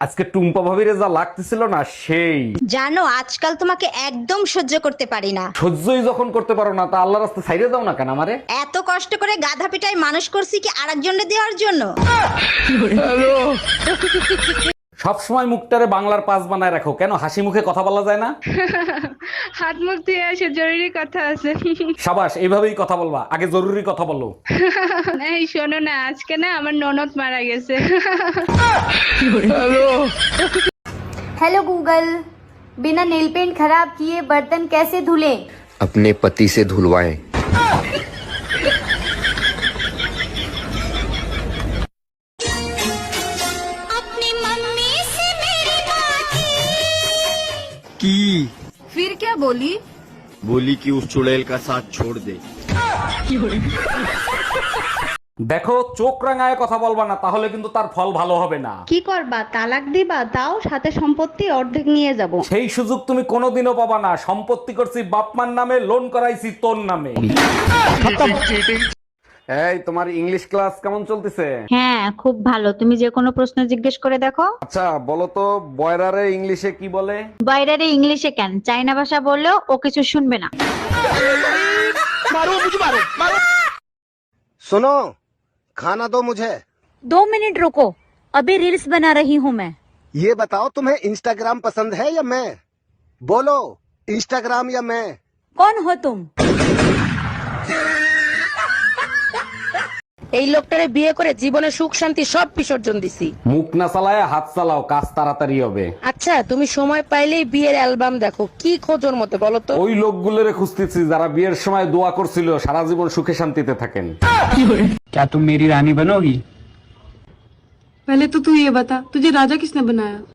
আজকে টুম্পা ভাবির যা লাগতেছিল না সেই। জানো আজকাল তোমাকে একদম সহ্য করতে পারি না। সহ্যই যখন করতে পারো না তা আল্লাহর রাস্তা ছাইড়ে দাও না কেন আমারে? এত কষ্ট করে গাধা পিটাই মানুষ করছি কি আরেকজনকে দেওয়ার জন্য? সবসময় মুখটারে বাংলার পাস বানায় রাখো কেন হাসি মুখে কথা বলা যায় না হাত মুখ দিয়ে আসে জরুরি কথা আছে সাবাস এইভাবেই কথা বলবা আগে জরুরি কথা বলো এই শোনো না আজকে না আমার ননদ মারা গেছে हेलो गूगल बिना नेल पेंट खराब किए बर्तन कैसे धुलें अपने पति से धुलवाएं की फिर क्या बोली बोली कि उस चुड़ैल का साथ छोड़ दे দেখো চোখ রাঙায় কথা বলবা না তাহলে কিন্তু তার ফল ভালো হবে না কি করবা তালাক দিবা তাও সাথে সম্পত্তি অর্ধেক নিয়ে যাব সেই সুযোগ তুমি কোনোদিনও পাবা না সম্পত্তি করছি বাপমার নামে লোন করাইছি তোর নামে এই তোমার ইংলিশ ক্লাস কেমন চলতেছে হ্যাঁ খুব ভালো তুমি যে কোনো প্রশ্ন জিজ্ঞেস করে দেখো আচ্ছা বলো তো বয়রারে ইংলিশে কি বলে বাইরের ইংলিশে কেন চাইনা ভাষা বললেও ও কিছু শুনবে না सुनो खाना दो मुझे दो मिनट रुको अभी रील्स बना रही हूँ मैं ये बताओ तुम्हें इंस्टाग्राम पसंद है या मैं बोलो इंस्टाग्राम या मैं कौन हो तुम এই লোকটারে বিয়ে করে জীবনে সুখ শান্তি সব বিসর্জন দিছি মুখ না চালায় হাত চালাও কাজ তাড়াতাড়ি হবে আচ্ছা তুমি সময় পাইলেই বিয়ের অ্যালবাম দেখো কি খোঁজোর মতো বলো তো ওই লোকগুলোরে খুঁজতেছি যারা বিয়ের সময় দোয়া করছিল সারা জীবন সুখে শান্তিতে থাকেন क्या तुम मेरी रानी बनोगी पहले तो तू ये बता तुझे राजा किसने बनाया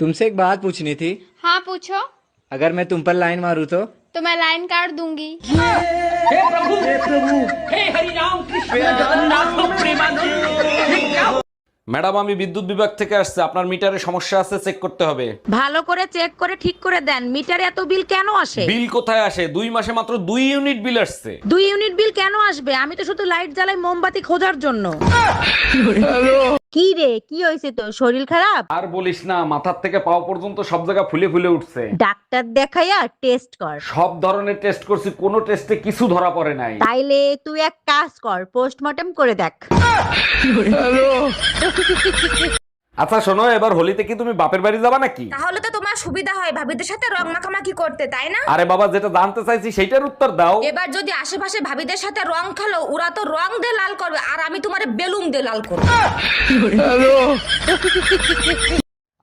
तुमसे एक बात पूछनी थी हाँ पूछो अगर मैं तुम पर लाइन मारूं तो तो मैं लाइन काट दूंगी ম্যাডাম আমি বিদ্যুৎ বিভাগ থেকে আসছে আপনার মিটারে সমস্যা আছে চেক করতে হবে ভালো করে চেক করে ঠিক করে দেন মিটারে এত বিল কেন আসে বিল কোথায় আসে দুই মাসে মাত্র দুই ইউনিট বিল আসছে দুই ইউনিট বিল কেন আসবে আমি তো শুধু লাইট জ্বালাই মোমবাতি খোঁজার জন্য কি রে? কি হয়েছে তো শরীর খারাপ? আর বলিস না মাথার থেকে পাও পর্যন্ত সব জায়গা ফুলে ফুলে উঠছে। ডাক্তার দেখাইয়া টেস্ট কর। সব ধরনের টেস্ট করছি কোনো টেস্টে কিছু ধরা পড়ে নাই। তাইলে তুই এক কাজ কর পোস্টমর্টম করে দেখ। আচ্ছা শোনো এবার হোলিতে কি তুমি বাপের বাড়ি যাবা নাকি? তাহলে তো তোমার সুবিধা হয় ভাবিদের সাথে রং মাখামাখি করতে তাই না? আরে বাবা যেটা জানতে চাইছি সেটার উত্তর দাও। এবার যদি আশেপাশে ভাবিদের সাথে রং খেলো ওরা তো রং দিয়ে লাল করবে আর আমি তোমারে বেলুন দিয়ে লাল করব।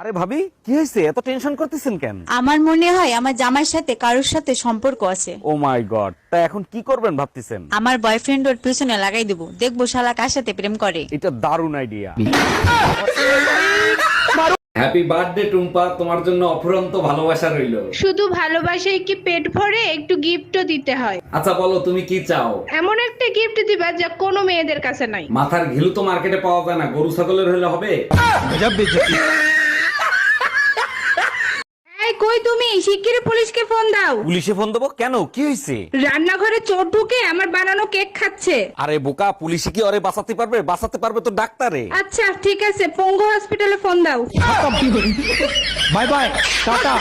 আরে ভাবি কি হয়েছে? এত টেনশন করতেছেন কেন? আমার মনে হয় আমার জামাইয়ের সাথে কারোর সাথে সম্পর্ক আছে। ও মাই গড তা এখন কি করবেন ভাবতেছেন? আমার বয়ফ্রেন্ড ওর পিছনে লাগাই দেবো। দেখব শালা কার সাথে প্রেম করে। এটা দারুণ আইডিয়া হ্যাপি বার্থডে টুম্পা। তোমার জন্য অফুরন্ত ভালোবাসা রইল। শুধু ভালোবাসায় কি পেট ভরে একটু গিফটও দিতে হয়? আচ্ছা বলো তুমি কি চাও? এমন একটা গিফট দিবা যা কোনো মেয়েদের কাছে নাই। মাথার ঘিলু তো মার্কেটে পাওয়া যায় না। গরু ছাগলের হলে হবে। গজব এই কই তুমি শিগগিরই পুলিশকে ফোন দাও। পুলিশে ফোন দেবো? কেন? কি হয়েছে? রান্নাঘরে চোর ঢুকে আমার বানানো কেক খাচ্ছে। আরে বোকা পুলিশে কি ওরে বাঁচাতে পারবে? বাঁচাতে পারবে তো ডাক্তারে। আচ্ছা ঠিক আছে পঙ্গু হসপিটালে ফোন দাও। Bye bye tata.